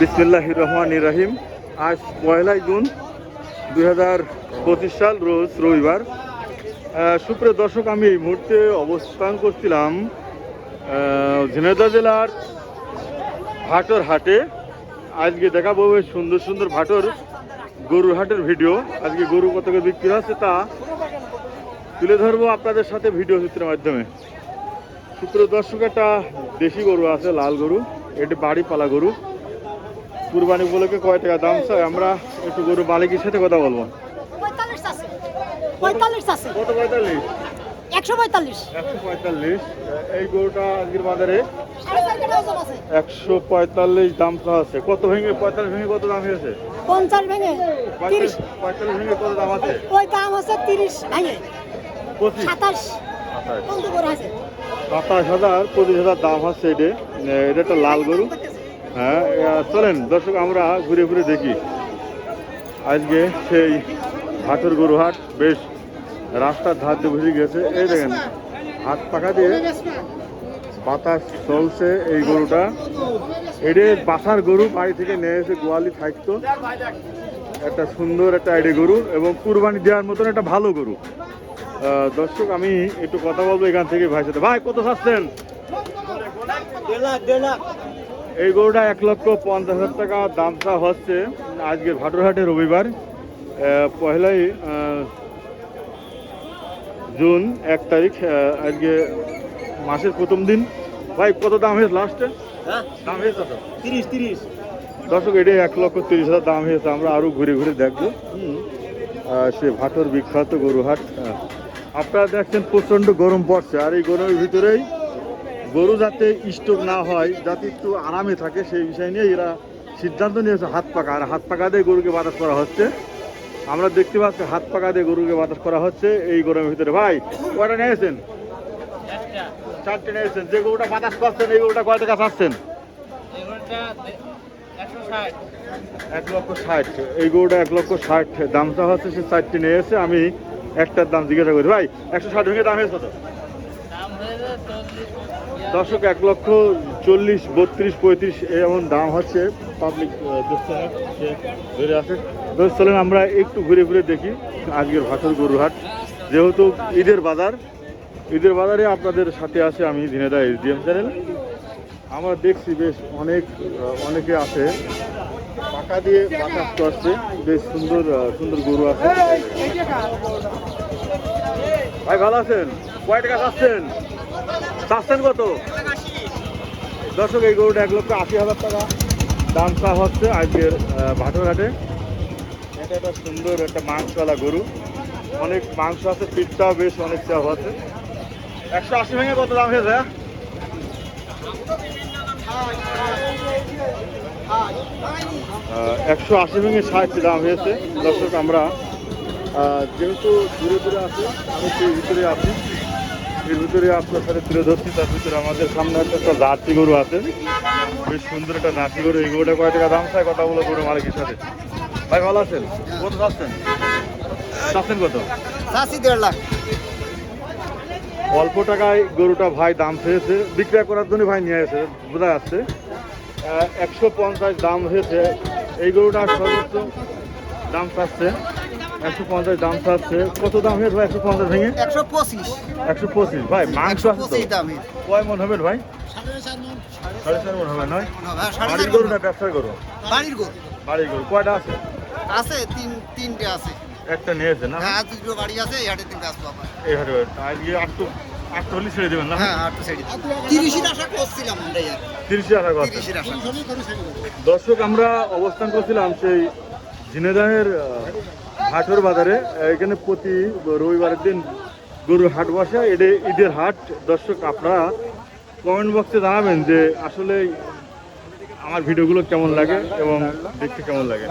বিসমিল্লাহ রহমান রাহিম। আজ পয়লাই জুন দুই হাজার পঁচিশ সাল রোজ রবিবার। সুপ্রিয় দর্শক, আমি এই মুহূর্তে অবস্থান করছিলাম ঝিনাইদহ জেলার ভাটর হাটে। আজকে দেখাবো সুন্দর সুন্দর ভাটর গরুর হাটের ভিডিও। আজকে গরু কত বিক্রি হচ্ছে তা তুলে ধরবো আপনাদের সাথে ভিডিও চিত্রের মাধ্যমে। সুপ্রিয় দর্শক, একটা দেশি গরু আছে, লাল গরু। এটি বাড়ি পালা গরু। কুরবানি উপলক্ষে কয় টাকা দাম চাই? আমরা একটু গরু মালিকের সাথে কথা বলব। আছে। কত পঁয়তাল্লিশ? একশো পঁয়তাল্লিশ। একশো পঁয়তাল্লিশ। এই গরুটা আজকের বাজারে আছে। একশো পঁয়তাল্লিশ দাম আছে। কত ভেঙে পঁয়তাল্লিশ ভেঙে কত দাম হয়েছে? পঞ্চাশ ভেঙে তিরিশ। পঁয়তাল্লিশ ভেঙে কত দাম আছে? ওই দাম আছে তিরিশ ভেঙে। পঁচিশ। সাতাশ। আছে। হাজার পঁচিশ হাজার দাম হচ্ছে এটা। এটা একটা লাল গরু। হ্যাঁ চলেন, দর্শক, আমরা ঘুরে ঘুরে দেখি। আজকে সেই হাটের গরু হাট বেশ রাস্তার ধার দিয়ে বসে গেছে। এই দেখেন, হাত পাখা দিয়ে বাতাস চলছে এই গরুটা। এটি বাসার গরু, বাড়ি থেকে নিয়ে এসে গোয়ালি থাকতো একটা সুন্দর একটা আইডি গরু এবং কুরবানি দেওয়ার মতন একটা ভালো গরু। দর্শক, আমি একটু কথা বলব এখান থেকে ভাই সাথে। ভাই, কত চাচ্ছেন? এই গরুটা এক লক্ষ পঞ্চাশ হাজার টাকা দাম চা হচ্ছে আজকের ভাটরহাটে রবিবার পহেলাই জুন এক তারিখ আজকে মাসের প্রথম দিন। ভাই কত দাম হয়েছে লাস্টে দাম হয়েছে কত? তিরিশ তিরিশ। দর্শক এটা এক লক্ষ তিরিশ হাজার দাম হয়েছে। আমরা আরও ঘুরে ঘুরে দেখব। সে ভাটর বিখ্যাত গরুহাট আপনারা দেখছেন প্রচণ্ড গরম পড়ছে। আর এই গরমের ভিতরেই গরু যাতে স্টোক না হয় যাতে একটু আরামে থাকে সেই বিষয় নিয়ে এরা সিদ্ধান্ত নিয়েছে হাত পাকা। আর হাত পাকা দিয়ে গরুকে বাতাস করা হচ্ছে। আমরা দেখতে পাচ্ছি হাত পাকা দিয়ে গরুকে বাতাস করা হচ্ছে এই গরমের ভিতরে। ভাই কয়টা নিয়েছেন চারটে নিয়েছেন যে গরুটা বাতাস পাচ্ছেন এই গরুটা কয় টাকা চাচ্ছেন? এক লক্ষ ষাট। এই গরুটা এক লক্ষ ষাট। দামটা হচ্ছে সে চারটে নিয়ে এসে আমি একটার দাম জিজ্ঞাসা করি। ভাই একশো ষাট ভেঙে দাম হয়েছে কত? দর্শক, এক লক্ষ চল্লিশ, বত্রিশ, পঁয়ত্রিশ এমন দাম হচ্ছে পাবলিক ধরে আছে তো চলেন আমরা একটু ঘুরে ঘুরে দেখি আজকের ভাটর গরুহাট যেহেতু ঈদের বাজার, ঈদের বাজারে আপনাদের সাথে আছে আমি দিনেদা এসডিএম চ্যানেল। আমরা দেখছি বেশ অনেক অনেকে আছে। পাকা দিয়ে বাতাস করছে বেশ সুন্দর সুন্দর গরু আছে। ভাই, ভালো আছেন? কয় টাকা চাচ্ছেন? চাচ্ছেন কত? দর্শক এই গরুটা এক লক্ষ আশি হাজার টাকা। দাম চা হচ্ছে আজকের আহ, ভাটরঘাটে এটা একটা সুন্দর একটা মাংসওয়ালা গরু। অনেক মাংস আছে পিঠটাও বেশ অনেক চাপ আছে একশো আশি ভেঙে কত দাম হয়েছে? একশো আশি ভেঙে ষাট দাম হয়েছে। দর্শক আমরা যেহেতু দূরে দূরে আছি আমি ভিতরে আছি। এর ভিতরে আপনার সাথে তুলে ধরছি তার ভিতরে আমাদের সামনে একটা একটা জার্সি গরু আছে। বেশ সুন্দর একটা জার্সি গরু এই গরুটা কয় টাকা দাম চাই কথা বলো গরু মালিকের সাথে। ভাই ভালো আছেন? কত চাচ্ছেন? চাচ্ছেন কত? চাষি দেড় লাখ। অল্প টাকায় গরুটা ভাই দাম চেয়েছে বিক্রয় করার জন্য ভাই নিয়ে এসে বোঝা যাচ্ছে। একশো পঞ্চাশ দাম হয়েছে। এই গরুটা সর্বোচ্চ দাম চাচ্ছে। একশো পঞ্চাশ দাম চাচ্ছে। কত দাম হয়েছে ভাই একশো পঞ্চাশ ভেঙে? একশো পঁচিশ। একশো পঁচিশ। ভাই মাংস আছে কয় মন হবে ভাই? সাড়ে চার মন। হবে নয়? বাড়ির গরু না ব্যবসার গরু? বাড়ির গরু। বাড়ির গরু। কয়টা আছে? আছে তিন তিনটে আছে। একটা নিয়েছে না? হ্যাঁ দুটো গাড়ি আছে এই হাটে তিনটে আসব আবার। এই হাটে আজকে আটটু আটটু হলে ছেড়ে দেবেন না? হ্যাঁ আটটু তিরিশের আশা করছিলাম আমরা তিরিশের আশা দর্শক আমরা অবস্থান করছিলাম সেই ঝিনেদাহের হাটর বাজারে, এখানে প্রতি রবিবারের দিন গরুর হাট বসে। এটা ঈদের হাট। দর্শক, আপনারা কমেন্ট বক্সে জানাবেন যে আসলে আমার ভিডিওগুলো কেমন লাগে এবং দেখতে কেমন লাগে।